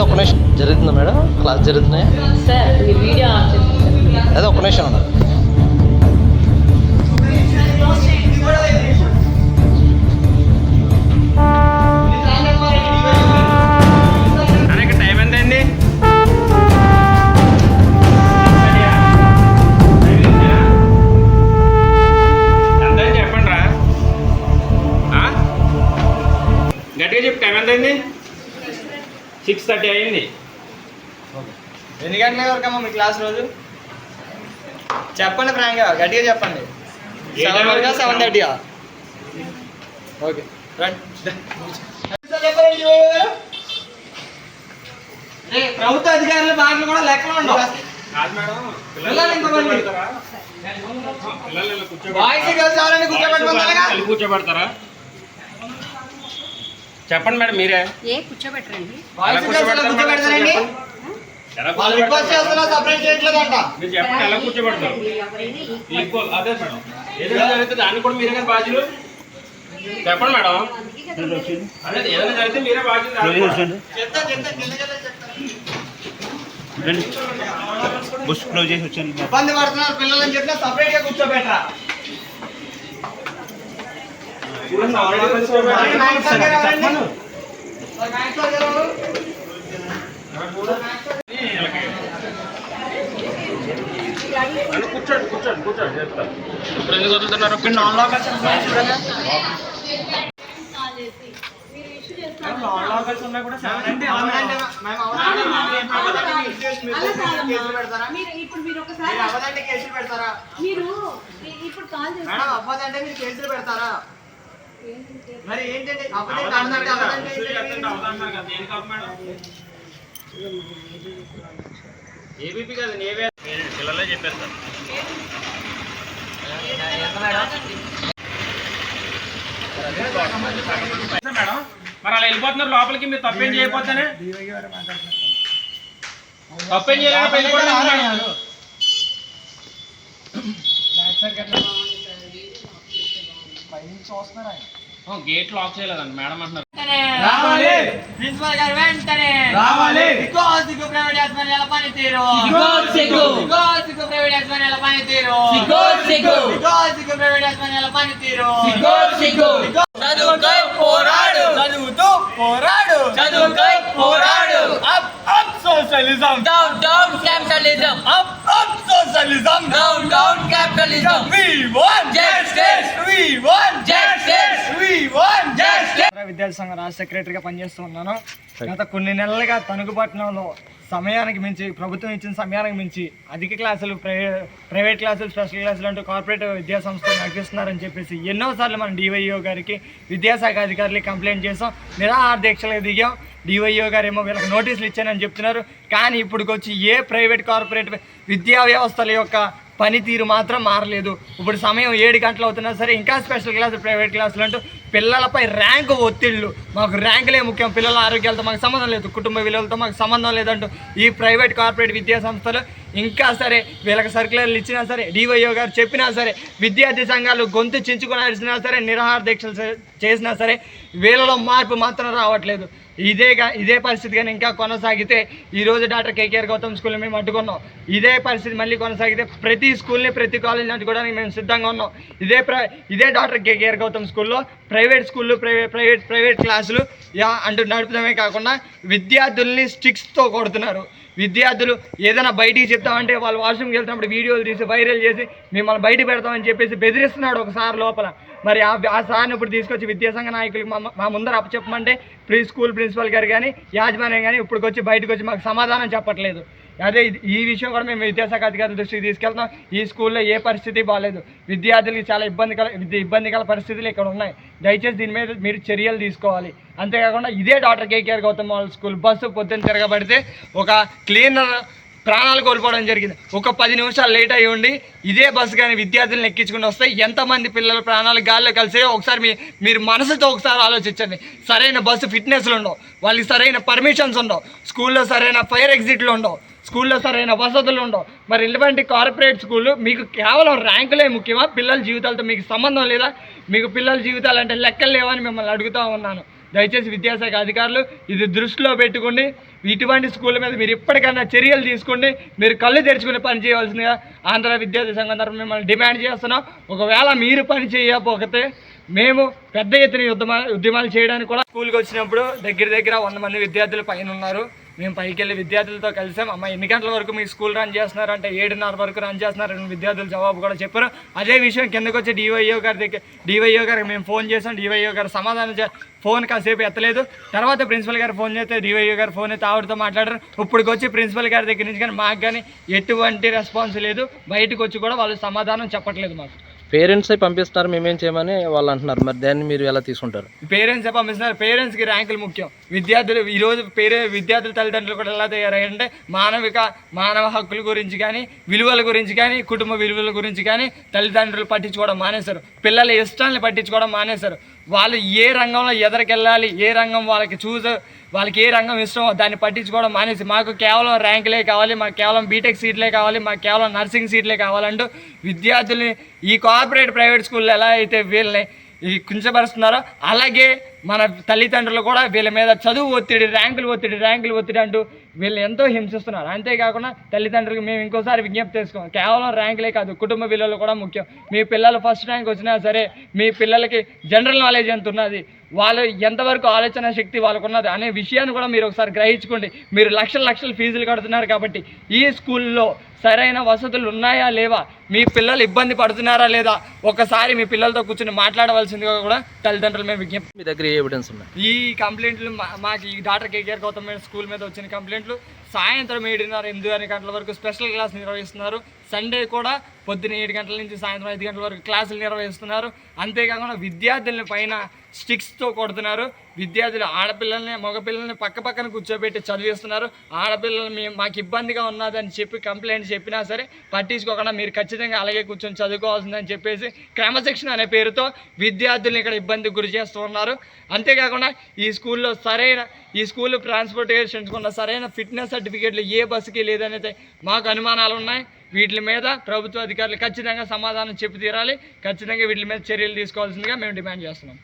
ఒక నిమిషం. జరుగుతుందా మేడం? క్లాస్ జరుగుతున్నాయా అదే ఒక నిమిషం అన్న సిక్స్ థర్టీ అయింది. ఎన్ని గంటల వరకు అమ్మా మీ క్లాస్ రోజు? చెప్పండి ఫ్రాంక్గా గట్టిగా చెప్పండి. సెవెన్ వరకా సెవెన్ థర్టీయా? ఓకే. ప్రభుత్వ అధికారుల దాంట్లో కూడా లెక్కలు ఉండవు? కూర్చోబెడతారా? చెప్పండి మేడం మీరే. ఏ కూర్చోబెట్టరండి. బాయ్స్ ఎలా గర్ల్స్ ఎలా కూర్చోబెడతారు కూర్చోబెడతారండి ఎలా వాళ్ళు రిక్వెస్ట్ చేస్తున్నా సపరేట్ చేయట్లేదంట. మీరు చెప్పండి ఎలా కూర్చోబెడతారు? ఈక్వల్ అదే మేడం. ఏదైనా జరిగితే దాన్ని కూడా మీరే కదా బాధ్యులు? చెప్పండి మేడం. అదే ఏదైనా జరిగితే మీరే బాధ్యులు చెప్తా చెప్తా కింద చెప్తా చెప్తా. బుష్ క్లోజ్ చేసి వచ్చాను ఇబ్బంది పడుతున్నారు పిల్లలని చెప్పినా సపరేట్గా కూర్చోబెట్టరా మరి మ్యాథ్స్ సార్ గారు ఎవరండి? మరి మ్యాథ్స్ సార్ గారు ఎవరు? అని కూర్చోండి కూర్చోండి కూర్చోండి చెప్తాను ఇప్పుడు ఎందుకు వదులుతున్నారు నాన్ నాన్ ఉన్నా కూడా అంటే మీరు పెడతారా మీరు ఇప్పుడు మీరు ఒకసారి మీరు కేసులు పెడతారా మీరు ఇప్పుడు కాల్ చేస్తారు అవ్వదంటే మీరు కేసులు పెడతారా? మరి ఏంటంటే ఏబీపీ కదా నేవే పిల్లలే చెప్పేస్తారు మేడం. మరి అలా వెళ్ళిపోతున్నారు లోపలికి మీరు తప్పేం చేయకపోతేనే. తప్పేం ఎందుకు మేడం? ఓ, గేట్ లాక్ చేయలేదండి. మేడం అంటున్నారు. రావాలి. ప్రిన్సిపల్ గారు వెంటనే రావాలి. సిగ్గు సిగ్గు ప్రైవేట్ యాజమాన్యాల పనితీరు? సిగ్గు సిగ్గు సిగ్గు ప్రైవేట్ యాజమాన్యాల పనితీరు? సిగ్గు సిగ్గు సిగ్గు ప్రైవేట్ యాజమాన్యాల పనితీరు? సిగ్గు సిగ్గు చదువుకై పోరాడు. చదువుతూ పోరాడు. చదువుకై పోరాడు. Up up socialism down down capitalism up up socialism down down capitalism we want justice we want justice we want justice విద్యార్థి సంఘ రాష్ట్ర సెక్రటరీగా పనిచేస్తూ ఉన్నాను. గత కొన్ని నెలలుగా తణుకుపట్నంలో సమయానికి మించి ప్రభుత్వం ఇచ్చిన సమయానికి మించి అధిక క్లాసులు ప్రైవే ప్రైవేట్ క్లాసులు స్పెషల్ క్లాసులు అంటూ కార్పొరేట్ విద్యా సంస్థలు నడిపిస్తున్నారని చెప్పేసి ఎన్నోసార్లు మనం డివైఓ గారికి విద్యాశాఖ అధికారులకి కంప్లైంట్ చేసాం నిరాహార దీక్షలకు దిగాం డివైఓ గారు ఏమో వీళ్ళకి నోటీసులు ఇచ్చానని చెప్తున్నారు. కానీ ఇప్పటికొచ్చి ఏ ప్రైవేట్ కార్పొరేట్ విద్యా వ్యవస్థల యొక్క పనితీరు మాత్రం మారలేదు. ఇప్పుడు సమయం ఏడు గంటలు అవుతున్నా సరే ఇంకా స్పెషల్ క్లాసులు ప్రైవేట్ క్లాసులు అంటూ పిల్లలపై ర్యాంకు ఒత్తిళ్ళు మాకు ర్యాంకులే ముఖ్యం. పిల్లల ఆరోగ్యాలతో మాకు సంబంధం లేదు. కుటుంబ విలువలతో మాకు సంబంధం లేదంటూ ఈ ప్రైవేట్ కార్పొరేట్ విద్యా సంస్థలు ఇంకా సరే వీళ్ళకి సర్కులర్లు ఇచ్చినా సరే డివైఓ గారు చెప్పినా సరే విద్యార్థి సంఘాలు గొంతు చించుకునాల్సినా సరే నిరాహార దీక్షలు చేసినా సరే వీళ్ళలో మార్పు మాత్రం రావట్లేదు. ఇదేగా ఇదే పరిస్థితి కానీ ఇంకా కొనసాగితే ఈరోజు డాక్టర్ కేకేఆర్ గౌతమ్ స్కూల్ మేము అడ్డుకున్నాం. ఇదే పరిస్థితి మళ్ళీ కొనసాగితే ప్రతి స్కూల్ని ప్రతి కాలేజీని అడ్డుకోవడానికి మేము సిద్ధంగా ఉన్నాం. ఇదే ప్ర ఇదే డాక్టర్ కేకేఆర్ గౌతమ్ స్కూల్లో ప్రైవేట్ స్కూళ్ళు ప్రైవేట్ ప్రైవేట్ ప్రైవేట్ క్లాసులు యా అంటూ నడుపుదమే కాకుండా విద్యార్థుల్ని స్టిక్స్తో కొడుతున్నారు. విద్యార్థులు ఏదైనా బయటికి చెప్తామంటే వాళ్ళు వాష్రూమ్కి వెళ్తున్నప్పుడు వీడియోలు తీసి వైరల్ చేసి మిమ్మల్ని బయట పెడతామని చెప్పేసి బెదిరిస్తున్నాడు ఒకసారి లోపల. మరి ఆ సార్ని ఇప్పుడు తీసుకొచ్చి విద్యాసంఘ నాయకులకు మా ముందర అప్పచెప్పమంటే ప్రీ స్కూల్ ప్రిన్సిపల్ గారు కానీ యాజమాన్యం కానీ ఇప్పుడు వచ్చి బయటకు వచ్చి మాకు సమాధానం చెప్పట్లేదు. అదే ఈ విషయం కూడా మేము విద్యాశాఖ అధికారుల దృష్టికి తీసుకెళ్తాం ఈ స్కూల్లో ఏ పరిస్థితి బాగాలేదు విద్యార్థులకి చాలా ఇబ్బందికర విద్య ఇబ్బందికర పరిస్థితులు ఇక్కడ ఉన్నాయి. దయచేసి దీని మీద మీరు చర్యలు తీసుకోవాలి. అంతేకాకుండా ఇదే doctor K K R Gautam model school. Bus పొద్దున్న తిరగబడితే ఒక క్లీనర్ ప్రాణాలు కోల్పోవడం జరిగింది. ఒక పది నిమిషాలు లేట్ అయ్యి ఉండి ఇదే బస్సు కానీ విద్యార్థులను ఎక్కించుకుని వస్తే ఎంతమంది పిల్లల ప్రాణాలు గాల్లో కలిసి? ఒకసారి మీ మీరు మనసుతో ఒకసారి ఆలోచించండి. సరైన బస్సు ఫిట్నెస్లు ఉండవు. వాళ్ళకి సరైన పర్మిషన్స్ ఉండవు. స్కూల్లో సరైన ఫైర్ ఎగ్జిట్లు ఉండవు. స్కూల్లో సరైన వసతులు ఉండవు. మరి ఇటువంటి కార్పొరేట్ స్కూల్ మీకు కేవలం ర్యాంకులే ముఖ్యమా? పిల్లల జీవితాలతో మీకు సంబంధం లేదా? మీకు పిల్లల జీవితాలు అంటే లెక్కలు లేవని మిమ్మల్ని అడుగుతూ ఉన్నాను. దయచేసి విద్యాశాఖ అధికారులు ఇది దృష్టిలో పెట్టుకుని ఇటువంటి స్కూళ్ళ మీద మీరు ఇప్పటికైనా చర్యలు తీసుకోండి. మీరు కళ్ళు తెరుచుకుని పని చేయవలసిందిగా ఆంధ్ర విద్యార్థి సంఘం తరఫున మిమ్మల్ని డిమాండ్ చేస్తున్నాం. ఒకవేళ మీరు పని చేయకపోతే మేము పెద్ద ఎత్తున ఉద్యమాలు ఉద్యమాలు చేయడానికి కూడా స్కూల్కి వచ్చినప్పుడు దగ్గర దగ్గర వంద మంది విద్యార్థులు పైన ఉన్నారు. మేము పైకి వెళ్ళి విద్యార్థులతో కలిసాం. అమ్మ ఎన్ని గంటల వరకు మీ స్కూల్ రన్ చేస్తున్నారు? అంటే ఏడున్నర వరకు రన్ చేస్తున్నారని విద్యార్థులు జవాబు కూడా చెప్పారు. అదే విషయం కిందకు వచ్చి డివైఓ గారి దగ్గర డివైఓ గారికి మేము ఫోన్ చేసాం డివైఓ గారు సమాధానం ఫోన్ కాసేపు ఎత్తలేదు. తర్వాత ప్రిన్సిపల్ గారు ఫోన్ చేస్తే డివైఓ గారు ఫోన్ అయితే ఆవిడతో మాట్లాడారు. ఇప్పటికి వచ్చి ప్రిన్సిపల్ గారి దగ్గర నుంచి కానీ మాకు కానీ ఎటువంటి రెస్పాన్స్ లేదు. బయటకు వచ్చి కూడా వాళ్ళు సమాధానం చెప్పట్లేదు మాకు. పేరెంట్స్ పంపిస్తున్నారు మేమేం చేయమని వాళ్ళు అంటున్నారు. మరి దాన్ని మీరు ఎలా తీసుకుంటారు? పేరెంట్స్ పంపిస్తున్నారు? పేరెంట్స్కి ర్యాంకులు ముఖ్యం. విద్యార్థులు ఈరోజు పేరే విద్యార్థుల తల్లిదండ్రులు కూడా ఎలా తయారయ్యారంటే మానవిక మానవ హక్కుల గురించి కానీ విలువల గురించి కానీ కుటుంబ విలువల గురించి కానీ తల్లిదండ్రులు పట్టించుకోవడం మానేశారు. పిల్లల ఇష్టాలను పట్టించుకోవడం మానేశారు. వాళ్ళు ఏ రంగంలో ఎదరికెళ్ళాలి ఏ రంగం వాళ్ళకి చూస్ వాళ్ళకి ఏ రంగం ఇష్టమో దాన్ని పట్టించుకోవడం మానేసి మాకు కేవలం ర్యాంకులే కావాలి మాకు కేవలం బీటెక్ సీట్లే కావాలి మాకు కేవలం నర్సింగ్ సీట్లే కావాలంటూ విద్యార్థుల్ని ఈ కార్పొరేట్ ప్రైవేట్ స్కూల్లో ఎలా అయితే వీళ్ళని కుంచపరుస్తున్నారో అలాగే మన తల్లిదండ్రులు కూడా వీళ్ళ మీద చదువు ఒత్తిడి ర్యాంకులు ఒత్తిడి ర్యాంకులు ఒత్తిడి అంటూ వీళ్ళు ఎంతో హింసిస్తున్నారు. అంతేకాకుండా తల్లిదండ్రులకు మేము ఇంకోసారి విజ్ఞప్తి చేసుకోం కేవలం ర్యాంకులే కాదు కుటుంబ విలువలు కూడా ముఖ్యం. మీ పిల్లలు ఫస్ట్ ర్యాంక్ వచ్చినా సరే మీ పిల్లలకి జనరల్ నాలెడ్జ్ ఎంత ఉన్నది వాళ్ళు ఎంతవరకు ఆలోచన శక్తి వాళ్ళకు ఉన్నది అనే విషయాన్ని కూడా మీరు ఒకసారి గ్రహించుకోండి. మీరు లక్షల లక్షల ఫీజులు కడుతున్నారు కాబట్టి ఈ స్కూల్లో సరైన వసతులు ఉన్నాయా లేవా? మీ పిల్లలు ఇబ్బంది పడుతున్నారా లేదా? ఒకసారి మీ పిల్లలతో కూర్చొని మాట్లాడవలసిందిగా కూడా తల్లిదండ్రులు మేము విజ్ఞప్తి మీ దగ్గర ఎవిడెన్స్ ఉన్నాయి? ఈ కంప్లైంట్లు మా- మాకు ఈ డాక్టర్ కేకేఆర్ గౌతమ్ స్కూల్ మీద వచ్చిన కంప్లైంట్లు సాయంత్రం ఏడున్నర ఎనిమిది గంటల వరకు స్పెషల్ క్లాస్ నిర్వహిస్తున్నారు. సండే కూడా పొద్దున ఏడు గంటల నుంచి సాయంత్రం ఐదు గంటల వరకు క్లాసులు నిర్వహిస్తున్నారు. అంతేకాకుండా విద్యార్థుల పైన స్టిక్స్తో కొడుతున్నారు. విద్యార్థులు ఆడపిల్లల్ని మగపిల్లల్ని పక్క పక్కన కూర్చోబెట్టి చదివిస్తున్నారు. ఆడపిల్లలు మేము మాకు ఇబ్బందిగా ఉన్నదని చెప్పి కంప్లైంట్ చెప్పినా సరే పట్టించుకోకుండా మీరు ఖచ్చితంగా అలాగే కూర్చొని చదువుకోవాల్సిందని చెప్పేసి క్రమశిక్షణ అనే పేరుతో విద్యార్థుల్ని ఇక్కడ ఇబ్బందికి గురి చేస్తున్నారు అంతేకాకుండా ఈ స్కూల్లో సరైన ఈ స్కూల్ ట్రాన్స్పోర్టేషన్ ఉన్న సరైన ఫిట్నెస్ సర్టిఫికేట్లు ఏ బస్సుకి లేదనేది మాకు అనుమానాలు ఉన్నాయి. వీటి మీద ప్రభుత్వ అధికారులు ఖచ్చితంగా సమాధానం చెప్పి తీరాలి. ఖచ్చితంగా వీటి మీద చర్యలు తీసుకోవాల్సిందిగా మేము డిమాండ్ చేస్తున్నాం.